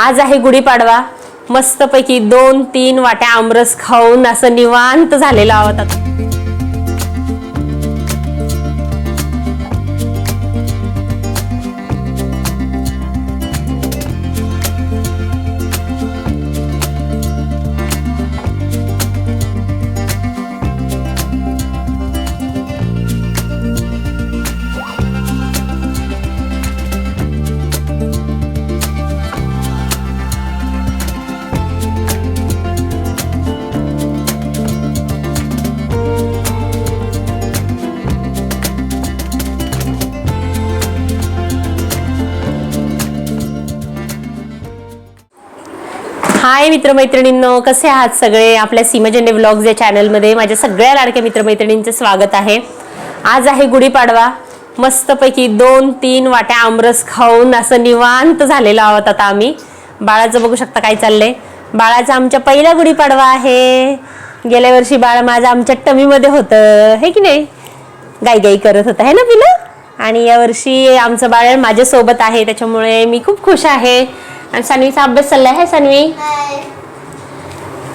आज आहे गुढीपाडवा. मस्तपैकी दोन तीन वाट्या आमरस खाऊन असं निवांत झालेलं आहोत आता. हाय मित्रमैत्रिणींनो कसे आहात सगळे? आपल्या सीमाजंडे व्लॉग्स या चॅनलमध्ये माझ्या सगळ्या लाडक्या मित्रमैत्रिणींचं स्वागत आहे. आज आहे गुढीपाडवा. मस्तपैकी दोन तीन वाट्या आमरस खाऊन असं निवांत झालेलो आहोत आता आम्ही. बाळाचं बघू शकता काय चाललंय. बाळाचा आमच्या पहिला गुढीपाडवा आहे. गेल्या वर्षी बाळ माझं आमच्या टमीमध्ये होतं. हे की नाही? गाई गाई करत होतं. है ना पिलं आणि यावर्षी आमचं बाळ माझ्यासोबत आहे. त्याच्यामुळे मी खूप खुश आहे. आणि सानवीचा अभ्यास चाललाय है सानवी?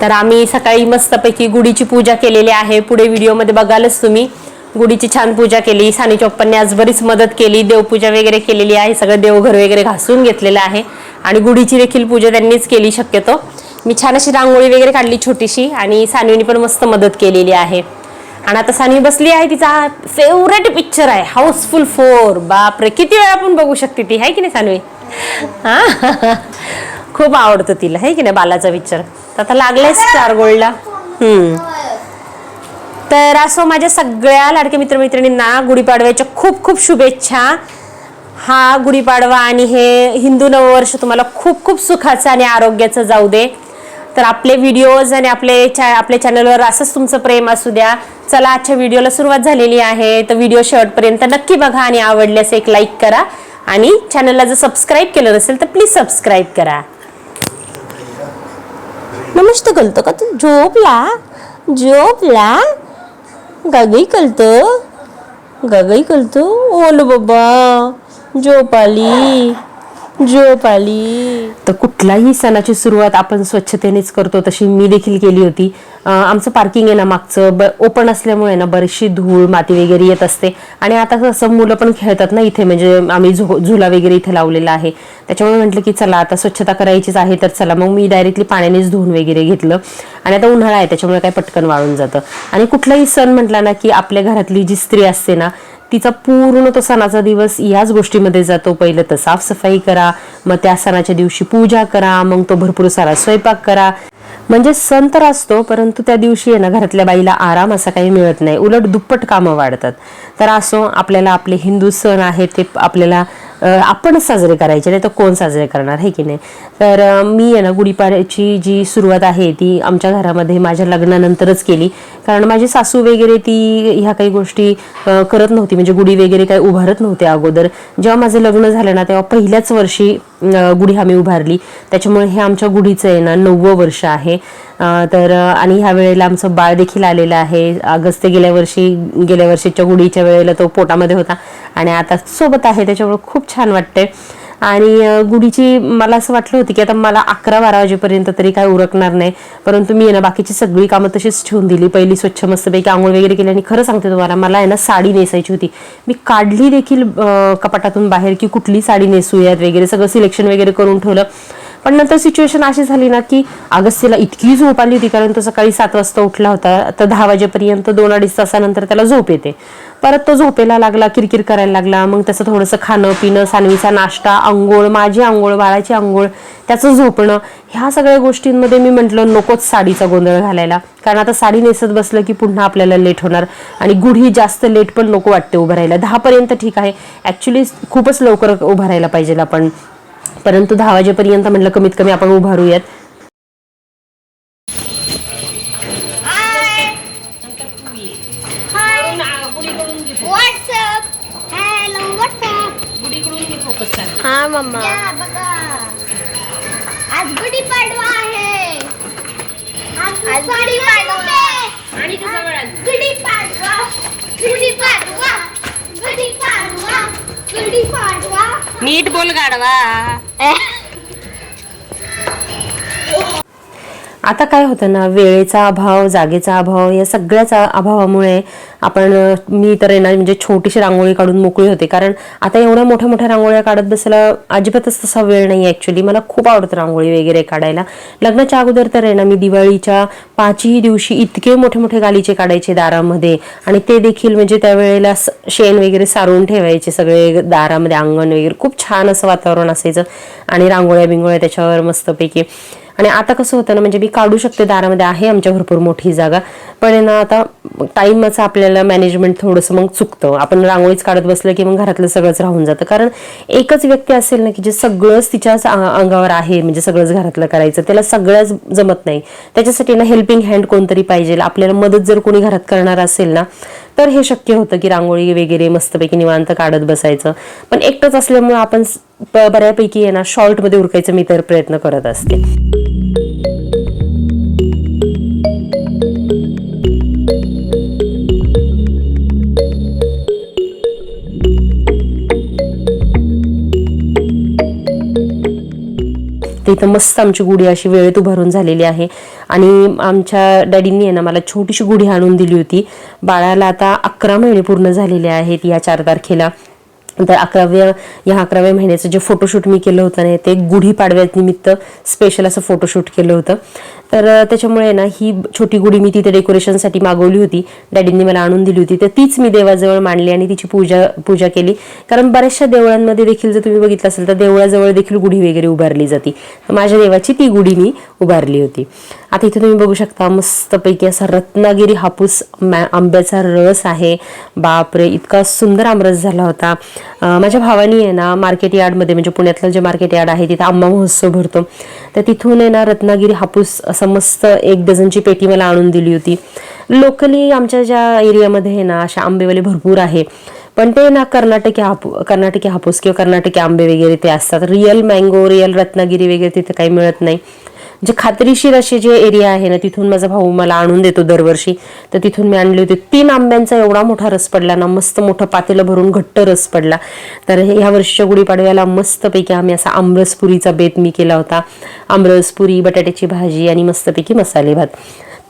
तर आम्ही सकाळी मस्तपैकी गुढीची पूजा केलेली आहे. पुढे व्हिडिओमध्ये बघालच तुम्ही. गुढीची छान पूजा केली. सानी चोप्पांनी आज बरीच मदत केली. देवपूजा वगैरे केलेली आहे. सगळं देवघर वगैरे घासून घेतलेलं आहे. आणि गुढीची देखील पूजा त्यांनीच केली शक्यतो. मी छान अशी रांगोळी वगैरे काढली छोटीशी आणि सानवीने पण मस्त मदत केलेली आहे. आणि आता सानवी बसली आहे तिचा फेवरेट पिक्चर आहे हाऊसफुल फोर बापरे किती वेळा पण बघू शकते ती आहे की नाही सानवी? हा? खूप आवडतं तिला आहे की नाही बालाचा पिक्चर तर आता लागलाय स्टार गोल्डला हम्म. तर असो माझ्या सगळ्या लाडक्या मित्रमैत्रिणींना गुढीपाडव्याच्या खूप खूप शुभेच्छा. हा गुढीपाडवा आणि हे हिंदू नववर्ष तुम्हाला खूप खूप सुखाचं आणि आरोग्याचं जाऊ दे. तर आपले व्हिडिओज आणि आपले चॅ आपल्या चॅनलवर असंच तुमचं प्रेम असू द्या. चला आजच्या व्हिडिओला सुरुवात झालेली आहे. तर व्हिडिओ शेवटपर्यंत नक्की बघा आणि आवडल्यास एक लाईक करा. आणि चॅनलला जर सबस्क्राईब केलं नसेल तर प्लीज सबस्क्राईब करा. नमस्ते कळतं का तू? झोपला? झोपला? गागई कळतं गागई कळतं ओल बाबा झोप आली. झोप आली. तर कुठलाही सणाची सुरुवात आपण स्वच्छतेनेच करतो. तशी मी देखील केली होती. आमचं पार्किंग आहे ना मागचं. ब ओपन असल्यामुळे ना बरीचशी धूळ माती वगैरे येत असते. आणि आता कसं मुलं पण खेळतात ना इथे. म्हणजे आम्ही झु झुला वगैरे इथे लावलेला आहे. त्याच्यामुळे म्हटलं की चला आता स्वच्छता करायचीच आहे तर चला. मग मी डायरेक्टली पाण्यानेच धुवून वगैरे घेतलं. आणि आता उन्हाळा आहे त्याच्यामुळे काय पटकन वाळून जातं. आणि कुठलाही सण म्हटला ना की आपल्या घरातली जी स्त्री असते ना तिचा पूर्ण तो सणाचा दिवस याच गोष्टीमध्ये जातो. पहिलं तर साफसफाई करा मग त्या सणाच्या दिवशी पूजा करा मग तो भरपूर सारा स्वयंपाक करा. म्हणजे सण तर असतो परंतु त्या दिवशी आहे ना घरातल्या बाईला आराम असा काही मिळत नाही. उलट दुप्पट कामं वाढतात. तर असो आपल्याला आपले हिंदू सण आहेत ते आपल्याला आपणच साजरे करायचे नाही तर कोण साजरे करणार आहे की नाही? तर मी आहे ना गुढीपाड्याची जी सुरुवात आहे ती आमच्या घरामध्ये माझ्या लग्नानंतरच केली. कारण माझी सासू वगैरे ती ह्या काही गोष्टी करत नव्हती. म्हणजे गुढी वगैरे काही उभारत नव्हते अगोदर. जेव्हा माझं लग्न झालं ना तेव्हा पहिल्याच वर्षी गुढी आम्ही उभारली. त्याच्यामुळे हे आमच्या गुढीचं आहे ना नववं वर्ष आहे. तर आणि ह्या वेळेला आमचं बाळ देखील आलेलं आहे. अगस्त गेल्या वर्षी गेल्या वर्षीच्या गुढीच्या वेळेला तो पोटामध्ये होता. आणि आता सोबत आहे त्याच्यामुळे खूप छान वाटतंय. आणि गुढीची मला असं वाटलं होतं की आता मला अकरा बारा वाजेपर्यंत तरी काय उरकणार नाही. परंतु मी ना बाकीची सगळी कामं तशीच ठेवून दिली. पहिली स्वच्छ मस्तपैकी आंघोळ वगैरे केली आणि खरं सांगते तुम्हाला मला आहे ना साडी नेसायची होती. मी काढली देखील कपाटातून बाहेर की कुठली साडी नेसूयात वगैरे सगळं सिलेक्शन वगैरे करून ठेवलं. पण नंतर सिच्युएशन अशी झाली ना की अगस्तीला इतकी झोप आली होती कारण तो सकाळी सात वाजता उठला होता तर दहा वाजेपर्यंत दोन अडीच तासानंतर त्याला झोप येते. परत तो झोपेला लागला किरकिर करायला लागला मग त्याचं थोडंसं खाणं पिणं सानवीचा नाश्ता आंघोळ माझी आंघोळ बाळाची आंघोळ त्याचं झोपणं ह्या सगळ्या गोष्टींमध्ये मी म्हटलं नकोच साडीचा गोंधळ घालायला. कारण आता साडी नेसत बसलं की पुन्हा आपल्याला लेट होणार आणि गुढी जास्त लेट पण नको वाटते उभं राहायला. दहापर्यंत ठीक आहे. ॲक्च्युली खूपच लवकर उभं राहायला पाहिजे आपण. परंतु दहा वाजेपर्यंत म्हटलं कमीत कमी आपण उभारूयात? हा मम्मा या बघा आज गुढीपाडवा आहे. आज गुढीपाडवा आणि गुढीपाडवा गुढीपाडवा गुढीपाडवा गुढीपाडवा నీటి బోల్ కాడవా? आता काय होतं ना वेळेचा अभाव जागेचा अभाव या सगळ्याच अभावामुळे आपण मी तर आहे ना म्हणजे छोटीशी रांगोळी काढून मोकळी होते. कारण आता एवढ्या मोठ्या मोठ्या रांगोळ्या काढत बसायला अजिबातच तसा वेळ नाही ॲक्च्युली मला खूप आवडतं रांगोळी वगैरे काढायला. लग्नाच्या अगोदर तर आहे ना मी दिवाळीच्या पाचही दिवशी इतके मोठे मोठे गालीचे काढायचे दारामध्ये. आणि ते देखील म्हणजे त्यावेळेला शेण वगैरे सारून ठेवायचे सगळे दारामध्ये अंगण वगैरे. खूप छान असं वातावरण असायचं. आणि रांगोळ्या बिंगोळ्या त्याच्यावर मस्तपैकी आणि आता कसं होतं ना म्हणजे मी काढू शकते दारामध्ये आहे आमच्या भरपूर मोठी जागा. पण आहे ना आता टाईमच आपल्याला मॅनेजमेंट थोडंसं मग चुकतं. आपण रांगोळीच काढत बसलं की मग घरातलं सगळंच राहून जातं. कारण एकच व्यक्ती असेल ना की जे सगळंच तिच्याच अंगावर आहे म्हणजे सगळंच घरातलं करायचं त्याला सगळंच जमत नाही. त्याच्यासाठी ना हेल्पिंग हँड कोणतरी पाहिजे. आपल्याला मदत जर कोणी घरात करणार असेल ना तर हे शक्य होतं की रांगोळी वगैरे मस्तपैकी निवांत काढत बसायचं. पण एकटंच असल्यामुळे आपण बऱ्यापैकी आहे ना शॉर्टमध्ये उरकायचं मी तर प्रयत्न करत असते. तर इथं मस्त आमची गुढी अशी वेळेत उभारून झालेली आहे. आणि आमच्या डॅडींनी आहे ना मला छोटीशी गुढी आणून दिली होती. बाळाला आता अकरा महिने पूर्ण झालेले आहेत या चार तारखेला. तर अकराव्या या अकराव्या महिन्याचं जे फोटोशूट मी केलं होतं ना ते गुढी पाडव्यानिमित्त स्पेशल असं फोटोशूट केलं होतं. तर त्याच्यामुळे ना ही छोटी गुढी मी तिथे डेकोरेशनसाठी मागवली होती. डॅडींनी मला आणून दिली होती. तर तीच मी देवाजवळ मांडली आणि तिची पूजा पूजा केली. कारण बऱ्याचशा देवळांमध्ये देखील जर तुम्ही बघितलं असेल तर देवळाजवळ देखील गुढी वगैरे उभारली जाते. तर माझ्या देवाची ती गुढी मी उभारली होती. आता इथे तुम्ही बघू शकता मस्तपैकी असा रत्नागिरी हापूस मॅ- आंब्याचा रस आहे. बापरे इतका सुंदर आमरस झाला होता. माझ्या भावानी आहे ना मार्केट यार्डमध्ये म्हणजे पुण्यातलं जे मार्केट यार्ड आहे तिथे आंबा महोत्सव भरतो. तर तिथून आहे ना रत्नागिरी हापूस असा मस्त एक डझनची पेटी मला आणून दिली होती. लोकली आमच्या ज्या एरियामध्ये आहे ना अशा आंबेवाले भरपूर आहे. पण ते ना कर्नाटकी हापू कर्नाटकी हापूस किंवा कर्नाटकी आंबे वगैरे ते असतात. रिअल मँगो रिअल रत्नागिरी वगैरे तिथे काही मिळत नाही. जे खात्रीशीर असे जे एरिया आहे ना तिथून माझा भाऊ मला आणून देतो दरवर्षी. तर तिथून मी आणले होते. तीन आंब्यांचा एवढा मोठा रस पडला ना मस्त मोठं पातेलं भरून घट्ट रस पडला. तर हे ह्या वर्षीच्या गुढीपाडव्याला मस्तपैकी आम्ही असा आमरसपुरीचा बेत मी केला होता. आमरसपुरी बटाट्याची भाजी आणि मस्तपैकी मसाले भात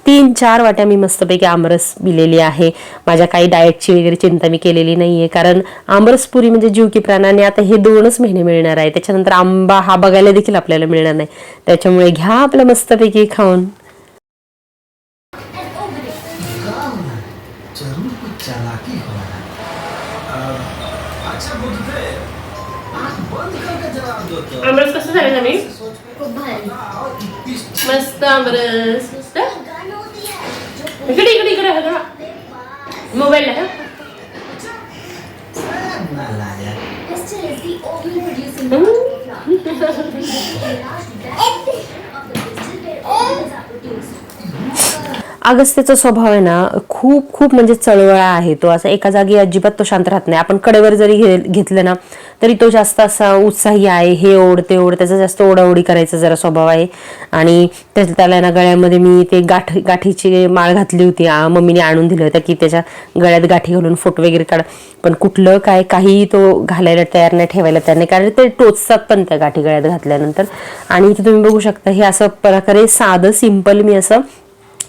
तीन चार वाट्या मी मस्तपैकी आमरस पिलेली आहे. माझ्या काही डाएटची वगैरे चिंता मी केलेली नाहीये. कारण आमरस पुरी म्हणजे जीव की प्राणाने आता हे दोनच महिने मिळणार आहे. त्याच्यानंतर आंबा हा बघायला देखील आपल्याला मिळणार नाही. त्याच्यामुळे घ्या आपलं मस्तपैकी खाऊन. आमरस कसं झालं मी खूप भारी. मस्त आमरस. इकडे इकडे इकडे बघा मोबाईल आहे अगस्त्याचा स्वभाव आहे ना खूप खूप म्हणजे चळवळा आहे तो. असा एका जागी अजिबात तो शांत राहत नाही. आपण कडेवर जरी घे घेतलं ना तरी तो जास्त असा उत्साही आहे. हे ओढ ते ओढ त्याचा जास्त ओढाओढी करायचा जरा स्वभाव आहे. आणि त्या- त्याला ना गळ्यामध्ये मी ते गाठ गाठीची माळ घातली होती. मम्मीने आणून दिलं होतं की त्याच्या गळ्यात गाठी घालून फोटो वगैरे काढ. पण कुठलं काय काही तो घालायला तयार नाही ठेवायला तयार नाही. कारण ते टोचतात पण त्या गाठी गळ्यात घातल्यानंतर. आणि इथे तुम्ही बघू शकता हे असं प्रकारे साधं सिंपल मी असं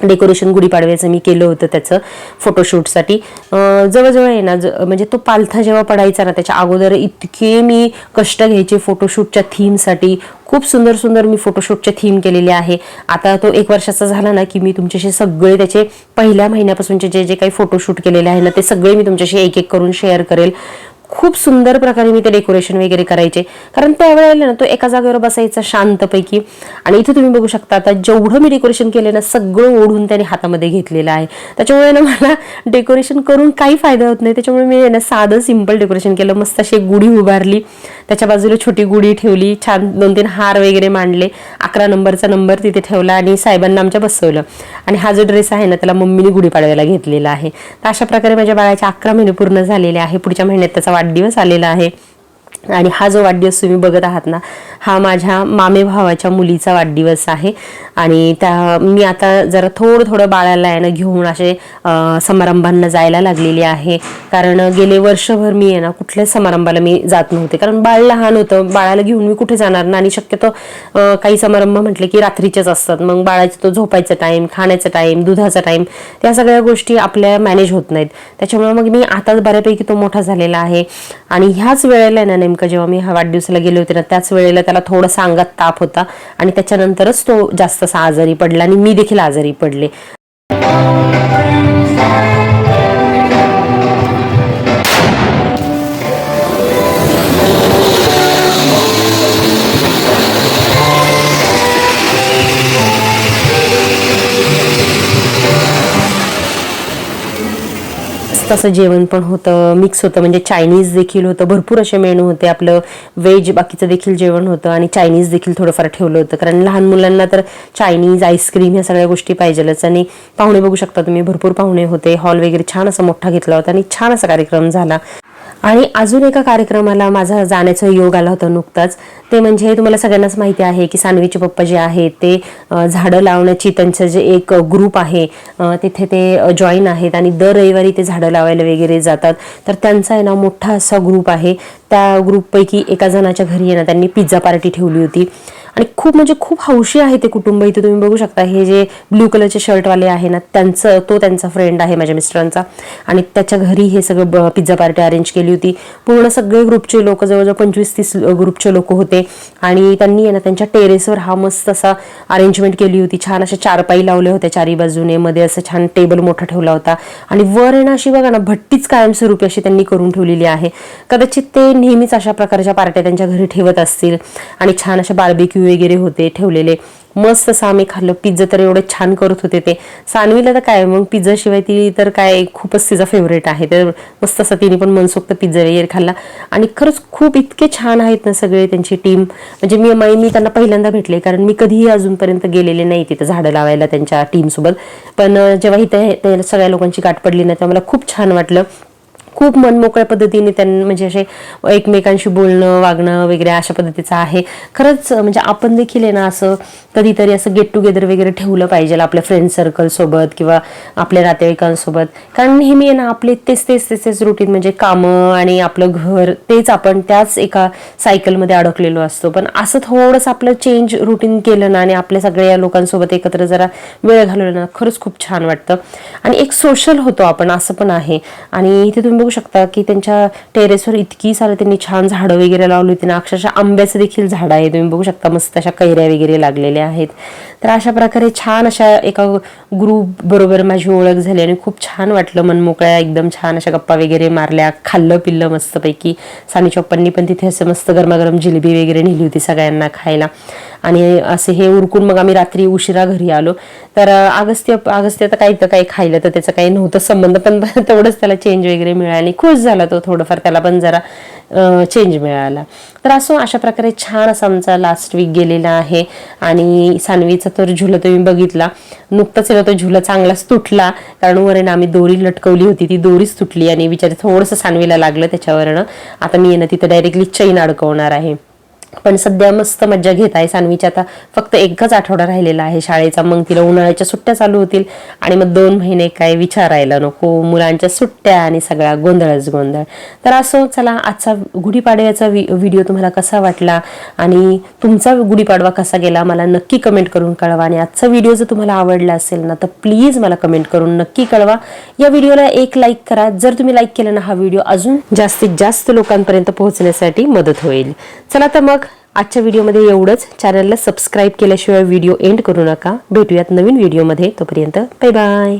डेकोरेशन गुढीपाडव्याचं मी केलं होतं त्याचं फोटोशूटसाठी. जवळजवळ आहे ना ज म्हणजे तो पालथा जेव्हा पडायचा ना त्याच्या अगोदर इतके मी कष्ट घ्यायचे फोटोशूटच्या थीमसाठी. खूप सुंदर सुंदर मी फोटोशूटच्या थीम केलेले आहे. आता तो एक वर्षाचा झाला ना की मी तुमच्याशी सगळे त्याचे पहिल्या महिन्यापासूनचे जे जे काही फोटोशूट केलेले आहे ना ते सगळे मी तुमच्याशी एक एक करून शेअर करेल. खूप सुंदर प्रकारे मी ते डेकोरेशन वगैरे करायचे. कारण त्यावेळेला ना तो एका जागेवर बसायचा शांतपैकी. आणि इथे तुम्ही बघू शकता आता जेवढं मी डेकोरेशन केलं ना सगळं ओढून त्याने हातामध्ये घेतलेलं आहे. त्याच्यामुळे ना मला डेकोरेशन करून काही फायदा होत नाही. त्याच्यामुळे मी ना साधं सिंपल डेकोरेशन केलं. मस्त अशी एक गुढी उभारली. त्याच्या बाजूला छोटी गुढी ठेवली. छान दोन तीन हार वगैरे मांडले. अकरा नंबरचा नंबर तिथे ठेवला आणि साहेबांना आमच्या बसवलं. आणि हा जो ड्रेस आहे ना त्याला मम्मीने गुढी पाडव्याला घेतलेला आहे. तर अशा प्रकारे माझ्या बाळाचे अकरा महिने पूर्ण झालेले आहे. पुढच्या महिन्यात त्याचा वाढदिवस आलेला आहे. आणि हा जो वाढदिवस तुम्ही बघत आहात ना हा माझ्या मामे भावाच्या मुलीचा वाढदिवस आहे. आणि त्या मी आता जरा थोडं थोडं बाळाला आहे ना घेऊन असे समारंभांना जायला लागलेली आहे. कारण गेले वर्षभर मी आहे ना कुठल्याच समारंभाला मी जात नव्हते. कारण बाळ लहान होतं बाळाला घेऊन मी कुठे जाणार ना? आणि शक्यतो काही समारंभ म्हटले की रात्रीचेच असतात. मग बाळाचा तो झोपायचा टाईम खाण्याचा टाईम दुधाचा टाईम त्या सगळ्या गोष्टी आपल्या मॅनेज होत नाहीत. त्याच्यामुळे मग मी आताच बऱ्यापैकी तो मोठा झालेला आहे. आणि ह्याच वेळेला आहे ना नेमकं जेव्हा मी हा वाढदिवसाला गेले होते ना त्याच वेळेला त्याला थोडासा अंगात ताप होता आणि त्याच्यानंतरच तो जास्तसा आजारी पडला आणि मी देखील आजारी पडले. तसं जेवण पण होतं मिक्स होतं. म्हणजे चायनीज देखील होतं. भरपूर असे मेनू होते. आपलं व्हेज बाकीचं देखील जेवण होतं आणि चायनीज देखील थोडंफार ठेवलं होतं. कारण लहान मुलांना तर चायनीज आईस्क्रीम ह्या सगळ्या गोष्टी पाहिजेलच. आणि पाहुणे बघू शकता तुम्ही भरपूर पाहुणे होते. हॉल वगैरे छान असा मोठा घेतला होता आणि छान असा कार्यक्रम झाला. आणि अजून एका कार्यक्रमाला माझा जाण्याचा योग आला होता नुकताच. ते म्हणजे तुम्हाला सगळ्यांनाच माहिती आहे की सानवीचे पप्पा जे आहेत ते झाडं लावण्याची त्यांचं जे एक ग्रुप आहे तिथे ते जॉईन आहेत आणि दर रविवारी ते झाडं लावायला वगैरे जातात. तर त्यांचा आहे ना मोठा असा ग्रुप आहे. त्या ग्रुपपैकी एका जणाच्या घरी आहे ना त्यांनी पिझ्झा पार्टी ठेवली होती. आणि खूप म्हणजे खूप हौशी आहे ते कुटुंब इथे. तुम्ही बघू शकता हे जे ब्ल्यू कलरचे शर्टवाले आहे ना त्यांचं तो त्यांचा फ्रेंड आहे माझ्या मिस्टरांचा. आणि त्याच्या घरी हे सगळं पिझ्झा पार्टी अरेंज केली होती. पूर्ण सगळे ग्रुपचे लोक जवळजवळ पंचवीस तीस ग्रुपचे लोक होते. आणि त्यांनी आहे ना त्यांच्या टेरेसवर हा मस्त असा अरेंजमेंट केली होती. छान अशा चारपाई लावले होते चारी बाजूने. मध्ये असं छान टेबल मोठा ठेवला होता. आणि वर आहे ना अशी बघा ना भट्टीच कायमस्वरूपी अशी त्यांनी करून ठेवलेली आहे. कदाचित ते नेहमीच अशा प्रकारच्या पार्ट्या त्यांच्या घरी ठेवत असतील. आणि छान अशा बार्बिक्यू वगैरे होते ठेवलेले. मस्त असं आम्ही खाल्लं पिझ्झा तर एवढं छान करत होते ते. सानवीला तर काय मग पिझ्झा शिवाय ती तर काय खूपच तिचा फेवरेट आहे. तर मस्त असं तिने पण मनसोक्त पिझ्झा वगैरे खाल्ला. आणि खरंच खूप इतके छान आहेत ना सगळे त्यांची टीम म्हणजे मी माई मी त्यांना पहिल्यांदा भेटले कारण मी कधीही अजूनपर्यंत गेलेले नाही तिथं झाडं लावायला त्यांच्या टीमसोबत पण जेव्हा इथे सगळ्या लोकांची गाठ पडली ना तेव्हा मला खूप छान वाटलं. खूप मनमोकळ्या पद्धतीने त्यांना म्हणजे असे एकमेकांशी बोलणं वागणं वगैरे अशा पद्धतीचं आहे. खरंच म्हणजे आपण देखील आहे ना असं कधीतरी असं गेट टुगेदर वगैरे ठेवलं पाहिजे आपल्या फ्रेंड सर्कलसोबत किंवा आपल्या नातेवाईकांसोबत. कारण नेहमी आहे ना आपले तेच तेच तेच तेच रुटीन म्हणजे कामं आणि आपलं घर तेच आपण त्याच एका सायकलमध्ये अडकलेलो असतो. पण असं थोडंसं आपलं चेंज रुटीन केलं ना आणि आपल्या सगळ्या लोकांसोबत एकत्र जरा वेळ घालवला ना खरंच खूप छान वाटतं. आणि एक सोशल होतो आपण असं पण आहे. आणि इथे तुम्ही बघू शकता की त्यांच्या टेरेसवर इतकी सारे त्यांनी छान झाडं वगैरे लावली होती ना. अक्षरशः आंब्याचं देखील झाड आहे. तुम्ही बघू शकता मस्त अशा कैऱ्या वगैरे लागलेल्या आहेत. तर अशा प्रकारे छान अशा एका ग्रुप बरोबर माझी ओळख झाली आणि खूप छान वाटलं मनमोकळ्या एकदम छान अशा गप्पा वगैरे मारल्या खाल्लं पिल्लं मस्तपैकी. सानी चोप्पांनी पण तिथे असं मस्त गरमागरम जिलेबी वगैरे नेली होती सगळ्यांना खायला. आणि असे हे उरकून मग आम्ही रात्री उशिरा घरी आलो. तर अगस्त्य अगस्त्य तर काही तर काही खायलं तर त्याचं काही नव्हतं संबंध पण तेवढंच त्याला चेंज वगैरे मिळाला आणि खुश झाला तो थोडंफार. त्याला पण जरा चेंज मिळाला. तर असो अशा प्रकारे छान असा आमचा लास्ट वीक गेलेला आहे. आणि सानवीचा तर झुला तुम्ही बघितला. नुकताच येतो तो झुला चांगलाच तुटला. कारण वरण आम्ही दोरी लटकवली होती ती दोरीच तुटली आणि विचार थोडंसं सानवीला लागलं त्याच्यावरनं. आता मी येणं तिथं डायरेक्टली चैन अडकवणार आहे. पण सध्या मस्त मज्जा घेत आहे सानवीची आता फक्त एकच आठवडा राहिलेला आहे शाळेचा. मग तिला उन्हाळ्याच्या सुट्ट्या चालू होतील. आणि मग दोन महिने काय विचारायला नको. मुलांच्या सुट्ट्या आणि सगळा गोंधळच गोंधळ. तर असो चला आजचा गुढीपाडव्याचा वि व्हिडिओ तुम्हाला कसा वाटला? आणि तुमचा गुढीपाडवा कसा गेला? मला नक्की कमेंट करून कळवा. आणि आजचा व्हिडिओ जर तुम्हाला आवडला असेल ना तर प्लीज मला कमेंट करून नक्की कळवा. या व्हिडिओला एक लाईक करा. जर तुम्ही लाईक केला ना हा व्हिडिओ अजून जास्तीत जास्त लोकांपर्यंत पोहोचण्यासाठी मदत होईल. चला तर मग मग आजच्या व्हिडिओमध्ये एवढंच. चॅनलला सबस्क्राईब केल्याशिवाय व्हिडिओ एंड करू नका. भेटूयात नवीन व्हिडिओमध्ये. तोपर्यंत बाय बाय